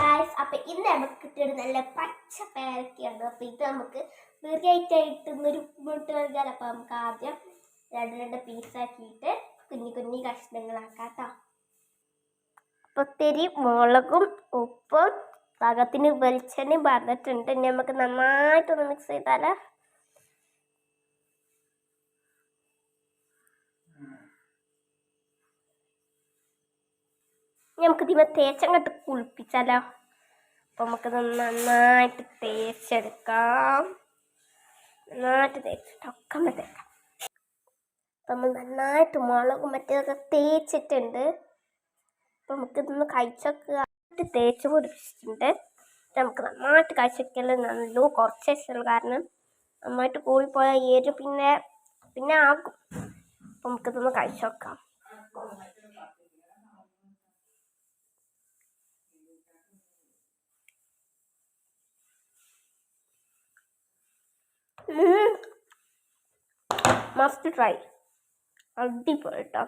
Guys അപ്പൊ ഇന്ന് നമുക്ക് കിട്ടിയത് നല്ല പച്ച പേരക്കയാണ്. അപ്പൊ ഇത് നമുക്ക് വെറിയായിട്ടായിട്ട് ഇന്നൊരു മുട്ട് നൽകാൻ. അപ്പൊ നമുക്ക് ആദ്യം രണ്ട് രണ്ട് പീസാക്കിയിട്ട് കുഞ്ഞു കുഞ്ഞു കഷ്ണങ്ങളാക്കാം കേട്ടോ അപ്പൊ ഒത്തിരി മുളകും ഉപ്പും പാകത്തിന് വെളിച്ചെണ്ണയും പറഞ്ഞിട്ടുണ്ട് ഇനി നമുക്ക് നന്നായിട്ടൊന്ന് മിക്സ് ചെയ്താലോ? നമുക്ക് ഇതിമ തേച്ചങ്ങോട്ട് കുളിപ്പിച്ചാലോ? അപ്പം നമുക്കത് നന്നായിട്ട് തേച്ചെടുക്കാം. നന്നായിട്ട് തേച്ചിട്ടൊക്കെ ഒന്ന് തേക്കാം. അപ്പം നമ്മൾ നന്നായിട്ട് മുളകും മറ്റേതൊക്കെ തേച്ചിട്ടുണ്ട്. അപ്പം നമുക്കിതൊന്ന് കഴിച്ചൊക്കെ തേച്ച് പിടിപ്പിച്ചിട്ടുണ്ട് നമുക്ക് നന്നായിട്ട് കഴിച്ചൊക്കെയല്ലേ നല്ല കുറച്ച് വെച്ചുള്ളൂ കാരണം നന്നായിട്ട് കൂടിപ്പോയാൽ ഏരും പിന്നെ പിന്നെ ആകും. അപ്പം നമുക്കിതൊന്ന് കഴിച്ചു നോക്കാം. Must try. അടിപൊളി കേട്ടോ